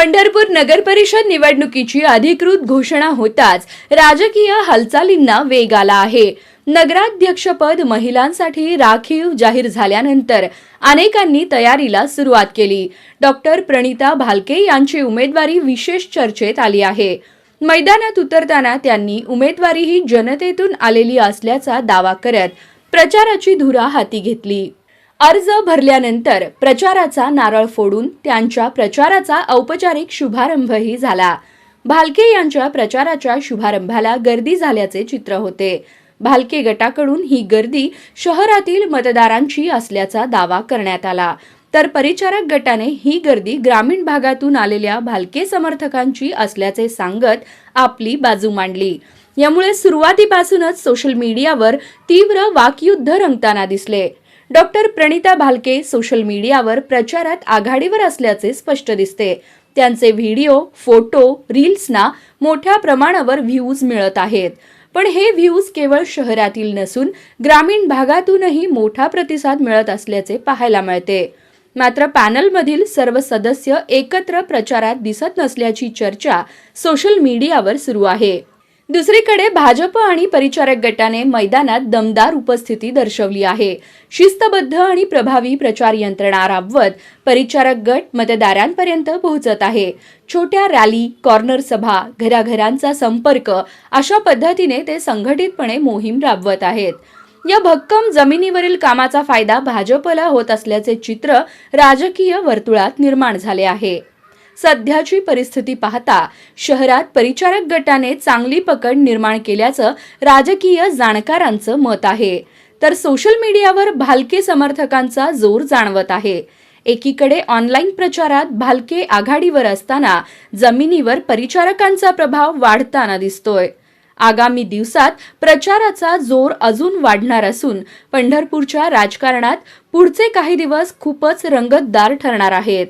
पंढरपूर नगर परिषद निवडणुकीची अधिकृत घोषणा होताच राजकीय हालचालींना वेग आला आहे. नगराध्यक्षपद महिलांसाठी राखीव जाहीर झाल्यानंतर अनेकांनी तयारीला सुरुवात केली. डॉक्टर प्रणिता भालके यांची उमेदवारी विशेष चर्चेत आली आहे. मैदानात उतरताना त्यांनी उमेदवारी ही जनतेतून आलेली असल्याचा दावा करत प्रचाराची धुरा हाती घेतली. अर्ज भरल्यानंतर प्रचाराचा नारळ फोडून त्यांच्या प्रचाराचा औपचारिक शुभारंभही झाला. भालके यांच्या प्रचाराच्या शुभारंभाला गर्दी झाल्याचे चित्र होते. भालके गटाकडून ही गर्दी शहरातील मतदारांची असल्याचा दावा करण्यात आला. तर परिचारक गटाने ही गर्दी ग्रामीण भागातून आलेल्या भालके समर्थकांची असल्याचे सांगत आपली बाजू मांडली. यामुळे सुरुवातीपासूनच सोशल मीडियावर तीव्र वाकयुद्ध रंगताना दिसले. डॉक्टर प्रणिता भालके सोशल मीडियावर प्रचारात आघाडीवर असल्याचे स्पष्ट दिसते. त्यांचे व्हिडिओ फोटो रील्सना मोठ्या प्रमाणावर व्ह्यूज मिळत आहेत. पण हे व्ह्यूज केवळ शहरातील नसून ग्रामीण भागातूनही मोठा प्रतिसाद मिळत असल्याचे पाहायला मिळते. मात्र पॅनलमधील सर्व सदस्य एकत्र प्रचारात दिसत नसल्याची चर्चा सोशल मीडियावर सुरू आहे. दुसरीकडे भाजप आणि परिचारक गटाने मैदानात दमदार उपस्थिती दर्शवली आहे. शिस्तबद्ध आणि प्रभावी प्रचार यंत्रणा राबवत परिचारक गट मतदारांपर्यंत पोहोचत आहे. छोट्या रॅली कॉर्नर सभा घराघरांचा संपर्क अशा पद्धतीने ते संघटितपणे मोहीम राबवत आहेत. या भक्कम जमिनीवरील कामाचा फायदा भाजपला होत असल्याचे चित्र राजकीय वर्तुळात निर्माण झाले आहे. सध्याची परिस्थिती पाहता शहरात परिचारक गटाने चांगली पकड निर्माण केल्याचं राजकीय जाणकारांचं मत आहे. तर सोशल मीडियावर भालके समर्थकांचा जोर जाणवत आहे. एकीकडे ऑनलाईन प्रचारात भालके आघाडीवर असताना जमिनीवर परिचारकांचा प्रभाव वाढताना दिसतोय. आगामी दिवसात प्रचाराचा जोर अजून वाढणार असून पंढरपूरच्या राजकारणात पुढचे काही दिवस खूपच रंगतदार ठरणार आहेत.